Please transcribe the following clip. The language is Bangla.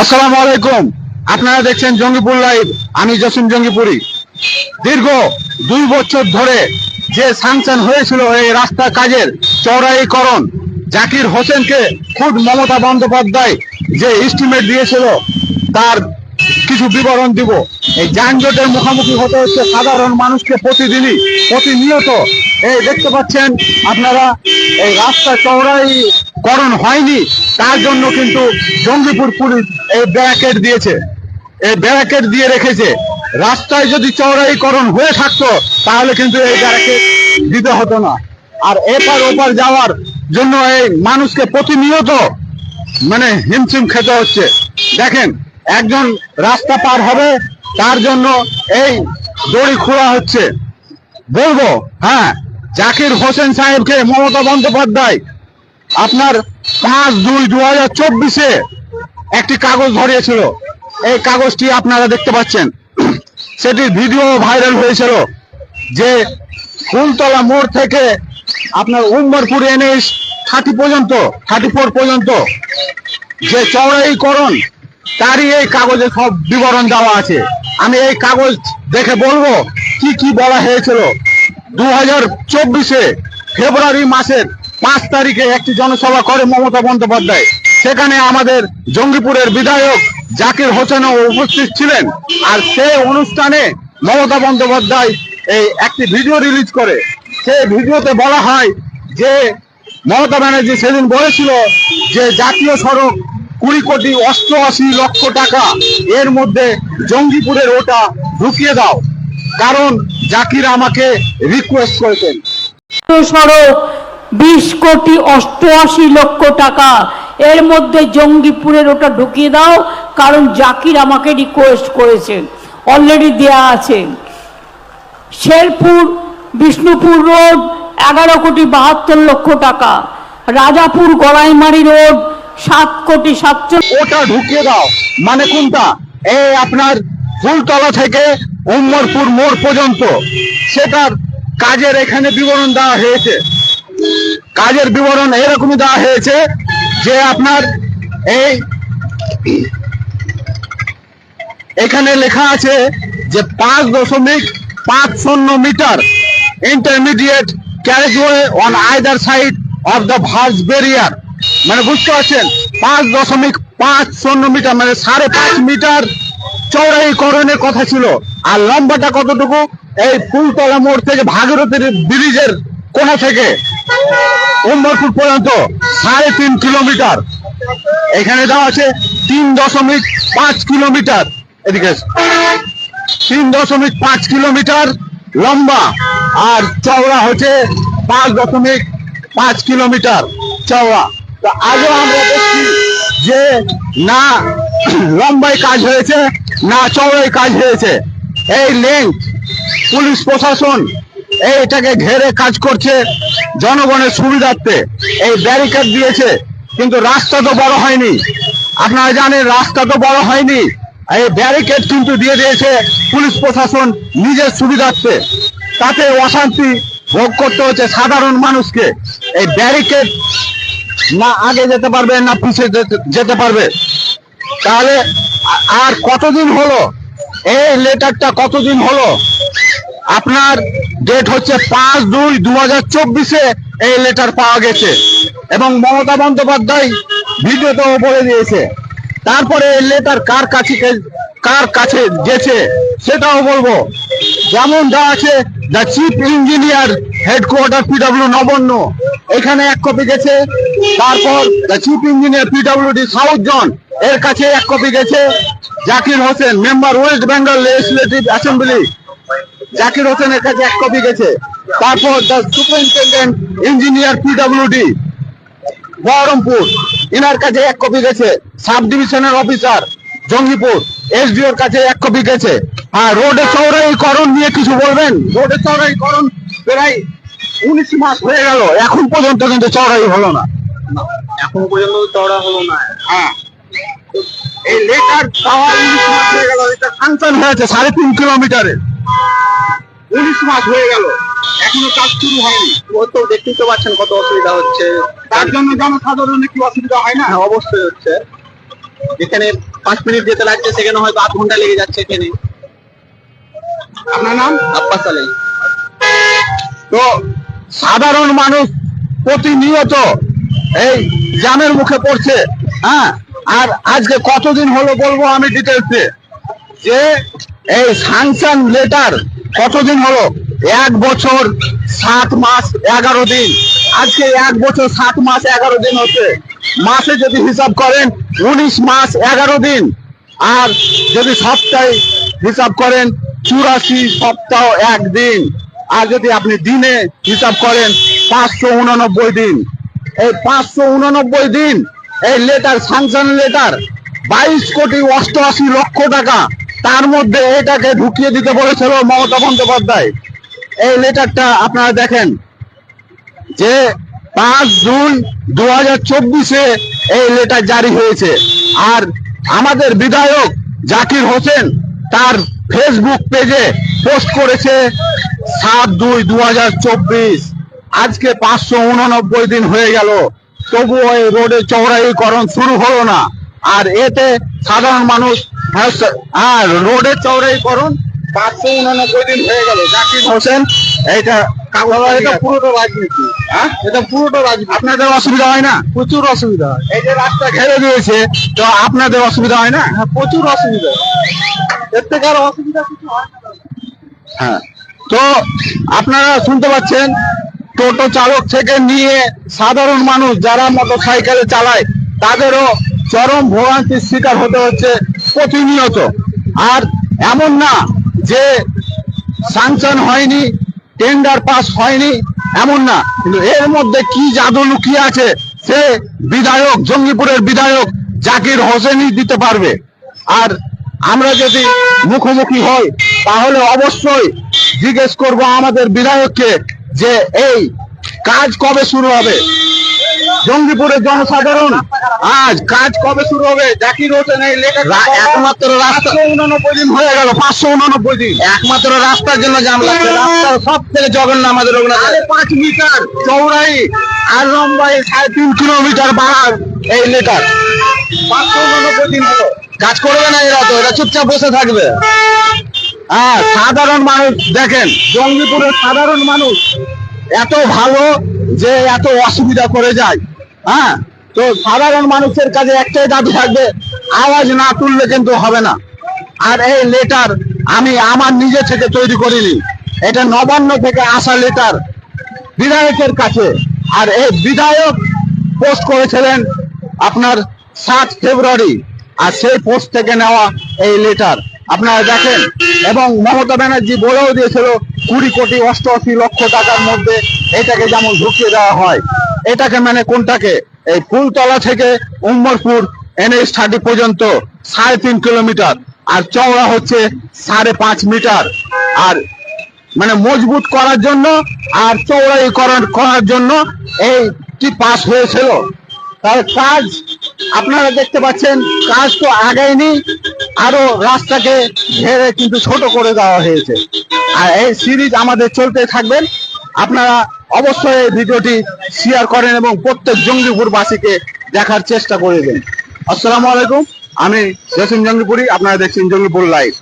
আসসালামু আলাইকুম। আপনারা দেখছেন জঙ্গিপুর লাইভ। আমি জসিম জঙ্গিপুরি। দীর্ঘ দুই বছর ধরে যে সাংশন হয়েছিল এই রাস্তা কাজের চৌড়াইকরণ জাকির হোসেনকে খুদ মমতা বন্দ্যোপাধ্যায় যে এস্টিমেট দিয়েছিল, তার কিছু বিবরণ দিব। এই যানজটের মুখোমুখি হতে হচ্ছে সাধারণ মানুষকে প্রতিদিনই, প্রতিনিয়ত। এই দেখতে পাচ্ছেন আপনারা, এই রাস্তা চৌড়াইকরণ হয়নি। তার জন্য কিন্তু জঙ্গিপুর পুলিশ এই ব্যারাকেট দিয়েছে। এই ব্যারাকেট দিয়ে রেখেছে। রাস্তায় যদি চৌড়াইকরণ হয়ে থাকতো, তাহলে কিন্তু এই ব্যারাকেট দিতে হতো না। আর এপার ওপার যাওয়ার জন্য এই মানুষকে প্রতিনিয়ত মানে হিমশিম খেতে হচ্ছে। দেখেন, একজন রাস্তা পার হবে, তার জন্য এই দড়ি খোলা হচ্ছে। বলব হ্যাঁ জাকির হোসেন সাহেবকে মমতা বন্দ্যোপাধ্যায় আপনার পাঁচ দুই দু হাজার চব্বিশে একটি কাগজ ধরিয়েছিল। এই কাগজটি আপনারা দেখতে পাচ্ছেন। সেটির ভিডিও ভাইরাল হয়েছিল যে ফুলতলা মোড় থেকে আপনার উম্মরপুর এনএস থার্টি পর্যন্ত, থার্টি ফোর পর্যন্ত যে চৌড়াইকরণ তারই এই কাগজে সব বিবরণ দেওয়া আছে। আমি এই কাগজ দেখে বলব কি কি বলা হয়েছিল। দু হাজার চব্বিশে ফেব্রুয়ারি মাসের পাঁচ তারিখে একটি জনসভা করে মমতা বন্দ্যোপাধ্যায়। সেখানে আমাদের জঙ্গিপুরের বিধায়ক জাকির হোসেনও উপস্থিত ছিলেন। আর সেই অনুষ্ঠানে মমতা বন্দ্যোপাধ্যায় এই একটি ভিডিও রিলিজ করে। সেই ভিডিওতে বলা হয় যে, মমতা ব্যানার্জি সেদিন বলেছিল যে, জাতীয় সড়ক কুড়ি কোটি অষ্টআশি লক্ষ টাকা, এর মধ্যে জঙ্গিপুরের ওটা ঢুকিয়ে দাও। কারণ জাকির আমাকে রিকোয়েস্ট করেছেন। সড়ক বিশ কোটি অষ্টআশি লক্ষ টাকা। এর মধ্যে জঙ্গিপুরের ওটা ঢুকিয়ে দাও, কারণ জাকির আমাকে রিকোয়েস্ট করেছেন। অলরেডি দেয়া আছে। শেরপুর, বিষ্ণুপুর রোড, এগারো কোটি বাহাত্তর লক্ষ টাকা। রাজাপুর গড়াইমারি রোড, সাত কোটি সাতচল্লিশ ওটা ঢুকিয়ে দাও। মানে কোনটা? এই আপনার ফুলতলা থেকে উম্মরপুর মোড় পর্যন্ত। সেটার কাজের এখানে বিবরণ দেওয়া হয়েছে। কাজের বিবরণ এরকমই দেওয়া হয়েছে যে আপনার এই এখানে লেখা আছে যে পাঁচ দশমিক পাঁচ শূন্য metre intermediate carriageway on either side of the verse barrier মানে বুঝতে পারছেন? পাঁচ দশমিক পাঁচ শূন্য মিটার মানে সাড়ে পাঁচ মিটার চৌড়াইকরণের কথা ছিল। আর লম্বাটা কতটুকু? এই ফুলতলা মোড় থেকে ভাগীরথীর ব্রিজের কোনা থেকে? উম্মরপুর পর্যন্ত সাড়ে তিন কিলোমিটার। এখানে দেওয়া আছে তিন দশমিক পাঁচ কিলোমিটার। এদিকে তিন দশমিক পাঁচ কিলোমিটার লম্বা আর চওড়া হচ্ছে পাঁচ দশমিক পাঁচ কিলোমিটার চওড়া। তো আজও আমরা দেখছি যে না লম্বায় কাজ হয়েছে, না চওড়ায় কাজ হয়েছে। এই লেন্থ পুলিশ প্রশাসন এইটাকে ঘেরে কাজ করছে। জনগণের সুবিধার্থে এই ব্যারিকেড দিয়েছে, কিন্তু রাস্তা তো বড় হয়নি। আপনারা জানেন, রাস্তা তো বড় হয়নি। এই ব্যারিকেড কিন্তু দিয়ে দিয়েছে পুলিশ প্রশাসন নিজের সুবিধার্থে। তাতে অশান্তি ভোগ করতে হচ্ছে সাধারণ মানুষকে। এই ব্যারিকেড না আগে যেতে পারবে, না পিছিয়ে যেতে- পারবে। তাহলে আর কতদিন হলো? এই লেটারটা কতদিন হলো? আপনার ডেট হচ্ছে পাঁচ দুই দু হাজার চব্বিশে এই লেটার পাওয়া গেছে। এবং মমতা বন্দ্যোপাধ্যায় ভিডিওতেও বলে দিয়েছে। তারপরে এই লেটার কার কাছে কার কাছে গেছে সেটাও বলব। যেমন দেওয়া আছে the chief engineer headquarter PW Nabanna. এখানে এক কপি গেছে। তারপর the chief engineer PWD south zone এর কাছে এক কপি গেছে। Zakir Hossain member West Bengal legislative assembly Zakir হোসেনের কাছে এক কপি গেছে। তারপর the superintendent engineer PWD Baharampur inner কাছে এক কপি গেছে। সাব ডিভিশনের অফিসার জঙ্গিপুর এসডিওর কাছে এক কপি গেছে। আর রোডে চৌড়াইকরণ নিয়ে কিছু বলবেন? রোডে চৌড়াইকরণ প্রায় উনিশ মাস হয়ে গেল। এখন পর্যন্ত কিন্তু চৌড়াই হলো না। এখন পর্যন্ত চওড়া হলো না। হ্যাঁ। এই লেটার পাওয়া উনিশ মাস হয়ে গেল। এটা সাংশন হয়েছে সাড়ে তিন কিলোমিটারের উনিশ মাস হয়ে গেল। এখনও কাজ শুরু হয়নি। ও তো দেখতেই তো পাচ্ছেন কত অসুবিধা হচ্ছে। তার জন্য জনসাধারণের কি অসুবিধা হয় না? হ্যাঁ অবশ্যই হচ্ছে। যেখানে পাঁচ মিনিট যেতে লাগছে সেখানে হয়তো আধ ঘণ্টা লেগে যাচ্ছে এখানে। আপনার নাম? আব্বাস আলাই তো সাধারণ মানুষ প্রতিনিয়ত এই জ্যামের মুখে পড়ছে হ্যাঁ? আর আজকে কতদিন হলো বলব আমি ডিটেলসে যে এই সাংশন লেটার কতদিন হলো? এক বছর সাত মাস এগারো দিন। আজকে এক বছর সাত মাস এগারো দিন হচ্ছে। মাসে যদি হিসাব করেন, উনিশ মাস এগারো দিন। আর যদি সপ্তাহে হিসাব করেন, চুরাশি সপ্তাহ একদিন আর যদি আপনি দিনে হিসাব করেন, পাঁচশো উননব্বই দিন। এই পাঁচশো উননব্বই দিন, এই লেটার সাংশন লেটার বাইশ কোটি অষ্টআশি লক্ষ টাকা তার মধ্যে এটাকে ঢুকিয়ে দিতে বলেছিল মমতা বন্দ্যোপাধ্যায়। এই লেটারটা আপনারা দেখেন যে পাঁচ জুন দু হাজার চব্বিশে এই লেটার জারি হয়েছে। আর আমাদের বিধায়ক জাকির হোসেন তার ফেসবুক পেজে পোস্ট করেছে, সাত দুই দু হাজার চব্বিশ, আজকে পাঁচশো উননব্বই দিন হয়ে গেল। তবুও এই রোডের চৌড়াইকরণ শুরু হলো না। আর এতে সাধারণ মানুষ আর রোডের চৌড়াইকরণ পাঁচশো উননব্বই দিন হয়ে গেল? জাকির হোসেন এইটা এটা পুরোটা রাজনীতি। হ্যাঁ? এটা পুরোটা রাজনীতি। আপনাদের অসুবিধা হয় না? প্রচুর অসুবিধা হয়। এই যে রাস্তা ঘেরে দিয়েছে তো আপনাদের অসুবিধা হয় না? হ্যাঁ প্রচুর অসুবিধা এর থেকে আর অসুবিধা কিছু হয় না। হ্যাঁ। তো আপনারা শুনতে পাচ্ছেন টোটো চালক থেকে নিয়ে সাধারণ মানুষ যারা মোটর সাইকেলে চালায় তাদেরও চরম ভোগান্তির শিকার হতে হচ্ছে। প্রতিনিয়ত। আর এমন না যে সাংশন হয়নি টেন্ডার পাস হয়নি, এমন না। কিন্তু এর মধ্যে কি জাদু লুকিয়ে আছে, সে বিধায়ক, জঙ্গিপুরের বিধায়ক জাকির হোসেনই দিতে পারবে। আর আমরা যদি মুখোমুখি হই, তাহলে অবশ্যই জিজ্ঞেস করব আমাদের বিধায়ককে যে এই কাজ কবে শুরু হবে? জঙ্গিপুরের জনসাধারণ। আজ কাজ কবে শুরু হবে? জাকির হোসেন এই লেখা একমাত্র রাস্তা উননব্বই দিন হয়ে গেল পাঁচশো উননব্বই দিন। একমাত্র রাস্তার জন্য জাম লাগছে রাস্তা সব থেকে জঘন্য আমাদের রঘুনাথ পাঁচ মিটার চৌড়াই আর লম্বাই সাড়ে তিন কিলোমিটার বাড়ার এই লেটার। পাঁচশো উননব্বই দিন হলো। কাজ করবে না এরা তো এরা চুপচাপ বসে থাকবে। হ্যাঁ সাধারণ মানুষ দেখেন জঙ্গিপুরের সাধারণ মানুষ এত ভালো যে এত অসুবিধা করে যায়। হ্যাঁ তো সাধারণ মানুষের কাছে একটাই দাবি থাকবে, আওয়াজ না তুললে কিন্তু হবে না। আর এই লেটার আমি আমার নিজে থেকে তৈরি করিনি। এটা নবান্ন থেকে আসা লেটার বিধায়কের কাছে। আর এই বিধায়ক পোস্ট করেছিলেন আপনার সাত ফেব্রুয়ারি, আর সেই পোস্ট থেকে নেওয়া এই লেটার আপনারা দেখেন, এবং মমতা ব্যানার্জি বলেও দিয়েছিল, কুড়ি কোটি অষ্টআশি লক্ষ টাকার মধ্যে এটাকে যেমন ঢুকিয়ে দেওয়া হয় এটাকে মানে কোনটাকে? এই ফুলতলা থেকে উম্মরপুর এনএস থার্টি পর্যন্ত সাড়ে তিন কিলোমিটার আর চওড়া হচ্ছে সাড়ে পাঁচ মিটার। আর মানে মজবুত করার জন্য আর চৌড়াইকরণ করার জন্য এইটি পাস হয়েছিল। তার কাজ আপনারা দেখতে পাচ্ছেন, কাজ তো আগায়নি, আরও রাস্তাকে ঘেরে কিন্তু ছোট করে দেওয়া হয়েছে। আর এই সিরিজ আমাদের চলতে থাকবেন। আপনারা অবশ্যই এই ভিডিওটি শেয়ার করেন এবং প্রত্যেক জঙ্গিপুরবাসীকে দেখার চেষ্টা করে দেন। আসসালামু আলাইকুম, আমি জসিম জঙ্গিপুরি, আপনারা দেখছেন জঙ্গিপুর লাইভ